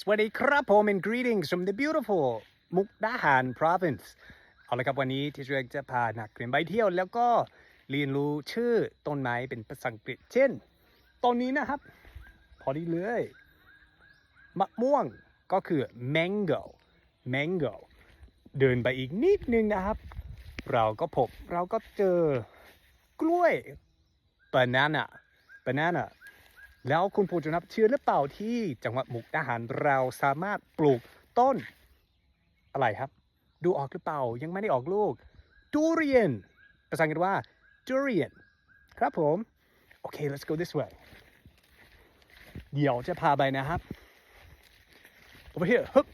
สวัสดีครับผม and greetings from the beautiful มุกดาหาร province เอาละครับวันนี้ที่เรืองจะพานักเรียนไปเที่ยว แล้วก็เรียนรู้ชื่อต้นไม้เป็นภาษาอังกฤษ เช่นต้นนี้นะครับ พอดีเลยมะม่วงก็คือ mango mango เดินไปอีกนิดนึงนะครับ เราก็พบเราก็เจอกล้วย banana banana แล้วคุณผู้ชมครับเชื่อหรือเปล่าที่จังหวัดมุกดาหารเราสามารถปลูกต้นอะไรครับ ดูออกหรือเปล่ายังไม่ได้ออกลูก durian ภาษาอังกฤษว่า durian ครับผม โอเค let's go this way เดี๋ยวจะพาไปนะครับ over here ฮึบ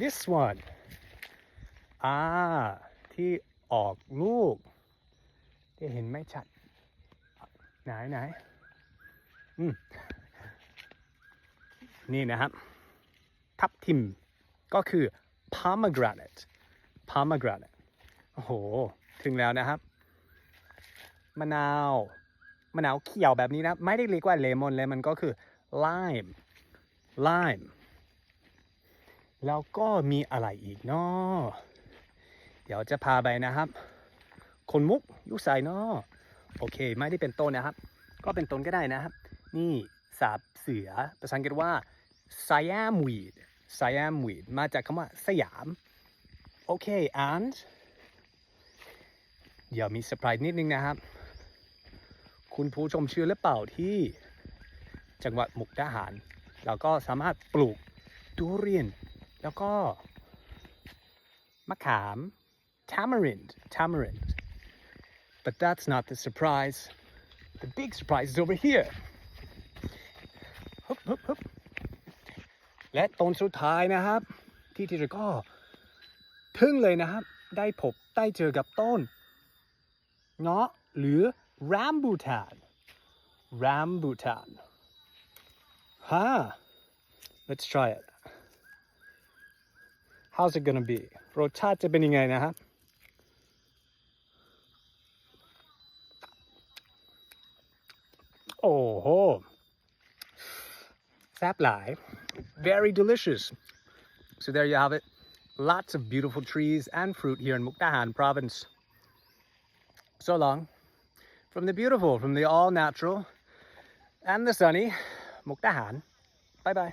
this one อ่า ที่ออกลูกที่เห็นไม่ชัด ไหนไหน นี่นะครับ ทับทิมก็คือ pomegranate pomegranate โอ้โห ถึงแล้วนะครับมะนาวมะนาวเขียวแบบนี้นะ ไม่ได้เรียกว่าเลมอนเลยมันก็คือ lime lime แล้วก็มีอะไรอีกเนาะเดี๋ยวจะพาไปนะครับ คนมุกยุใส่เนาะโอเค ไม่ได้เป็นต้นนะครับ ก็เป็นต้นก็ได้นะครับ นี่สาบเสือภาษาอังกฤษว่า Siam weed Siam weed มาจากคำว่าสยาม โอเค and เดี๋ยวมีเซอร์ไพรส์นิดนึงนะครับ คุณผู้ชมเชื่อหรือเปล่าที่จังหวัดมุกดาหาร เราก็สามารถปลูกทุเรียน แล้วก็ มะขาม tamarind tamarind but that's not the surprise the big surprise is over here ฮึบฮึบและต้นสุดท้ายนะครับ ที่ที่เก็ทึ่งเลยนะครับ ได้พบได้เจอกับต้นเงาะหรือ rambutan rambutan ฮะ let's try it how's it gonna be รสชาติจะเป็นยังไงนะครับโอ้โห saplai. Very delicious. So there you have it. Lots of beautiful trees and fruit here in Mukdahan province. So long. From the beautiful, from the all natural and the sunny Mukdahan. Bye bye.